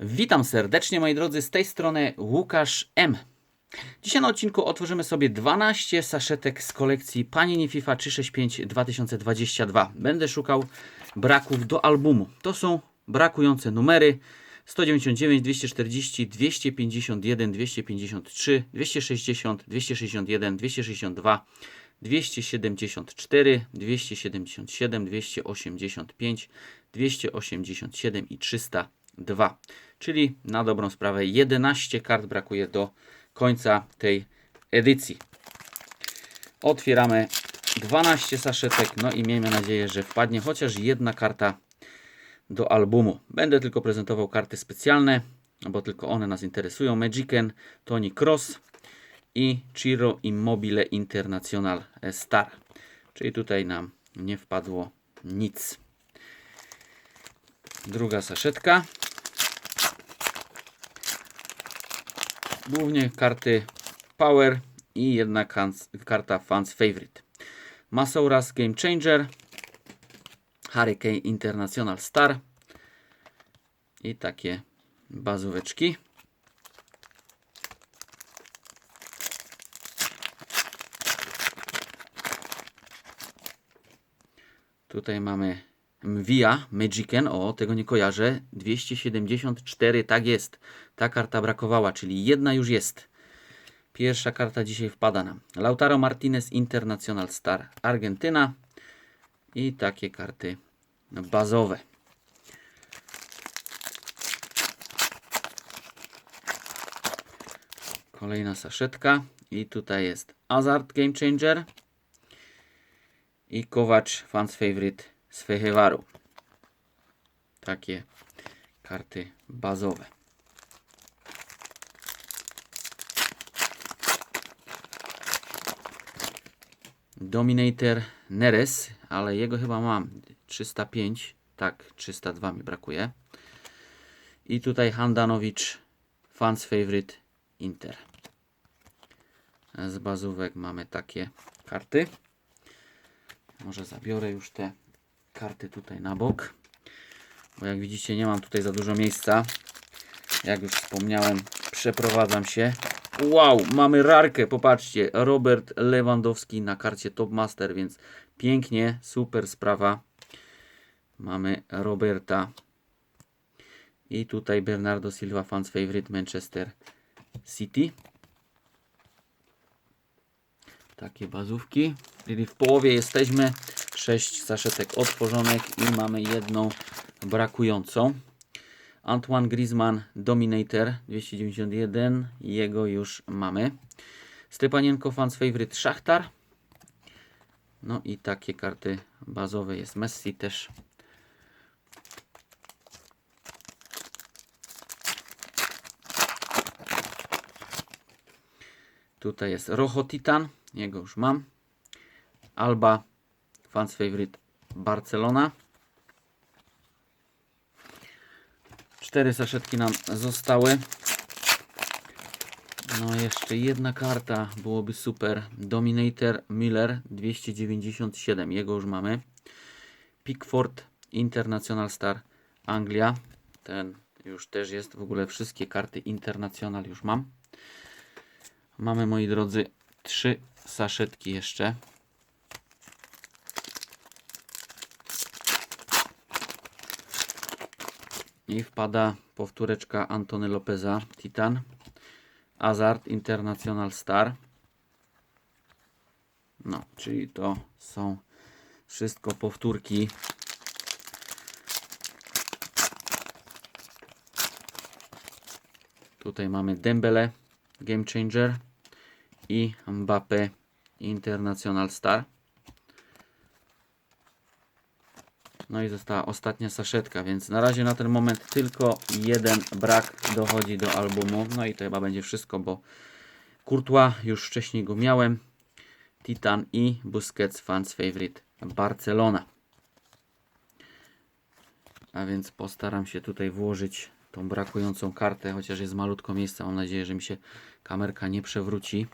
Witam serdecznie moi drodzy, z tej strony Łukasz M. Dzisiaj na odcinku otworzymy sobie 12 saszetek z kolekcji Panini FIFA 365 2022. Będę szukał braków do albumu. To są brakujące numery 199, 240, 251, 253, 260, 261, 262, 274, 277, 285, 287 i 302. Czyli na dobrą sprawę 11 kart brakuje do końca tej edycji. Otwieramy 12 saszetek, no i miejmy nadzieję, że wpadnie chociaż jedna karta do albumu. Będę tylko prezentował karty specjalne, bo tylko one nas interesują. Magicen, Tony Cross i Ciro Immobile International Star. Czyli tutaj nam nie wpadło nic. Druga saszetka. Głównie karty Power i jedna karta Fans Favorite. Masouras Game Changer, Hurricane International Star i takie bazóweczki. Tutaj mamy Mvia Magicen, o tego nie kojarzę, 274, tak jest, ta karta brakowała, czyli jedna już jest. Pierwsza karta dzisiaj wpada nam. Lautaro Martinez International Star Argentyna i takie karty bazowe. Kolejna saszetka i tutaj jest Azard Game Changer i Kowacz Fans Favorite z Fehewaru. Takie karty bazowe. Dominator Neres, ale jego chyba mam 305, tak 302 mi brakuje. I tutaj Handanowicz Fans Favorite Inter. Z bazówek mamy takie karty. Może zabiorę już te karty tutaj na bok. Bo jak widzicie nie mam tutaj za dużo miejsca. Jak już wspomniałem, przeprowadzam się. Wow, mamy rarkę, popatrzcie. Robert Lewandowski na karcie Top Master, więc pięknie, super sprawa. Mamy Roberta. I tutaj Bernardo Silva, fans favorite Manchester City. Takie bazówki. Czyli w połowie jesteśmy. 6 saszetek otworzonych i mamy jedną brakującą. Antoine Griezmann Dominator 291. Jego już mamy. Stepanienko Fans Favorite Szachtar. No i takie karty bazowe jest Messi też. Tutaj jest Rojo Titan. Jego już mam. Alba Fans Favorite Barcelona. Cztery saszetki nam zostały. No jeszcze jedna karta byłoby super. Dominator Miller 297. Jego już mamy. Pickford International Star Anglia. Ten już też jest. W ogóle wszystkie karty International już mam. Mamy moi drodzy trzy saszetki jeszcze. I wpada powtóreczka Antony Lopeza, Titan. Azard International Star. No, czyli to są wszystko powtórki. Tutaj mamy Dembele, Game Changer i Mbappe International Star. No i została ostatnia saszetka, więc na razie na ten moment tylko jeden brak dochodzi do albumu. No i to chyba będzie wszystko, bo Courtois już wcześniej go miałem. Titan i Busquets Fans Favorite Barcelona. A więc postaram się tutaj włożyć tą brakującą kartę, chociaż jest malutko miejsca. Mam nadzieję, że mi się kamerka nie przewróci.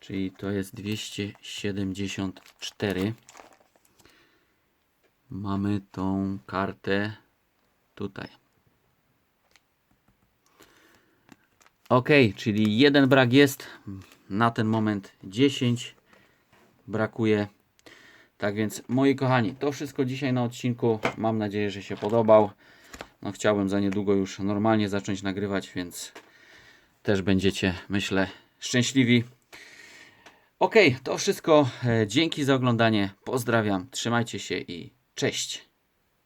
Czyli to jest 274. Mamy tą kartę tutaj. Ok, czyli jeden brak jest. Na ten moment 10 brakuje. Tak więc, moi kochani, to wszystko dzisiaj na odcinku. Mam nadzieję, że się podobał. No, chciałbym za niedługo już normalnie zacząć nagrywać, więc też będziecie, myślę, szczęśliwi. Ok, to wszystko. E, Dzięki za oglądanie. Pozdrawiam, trzymajcie się i cześć.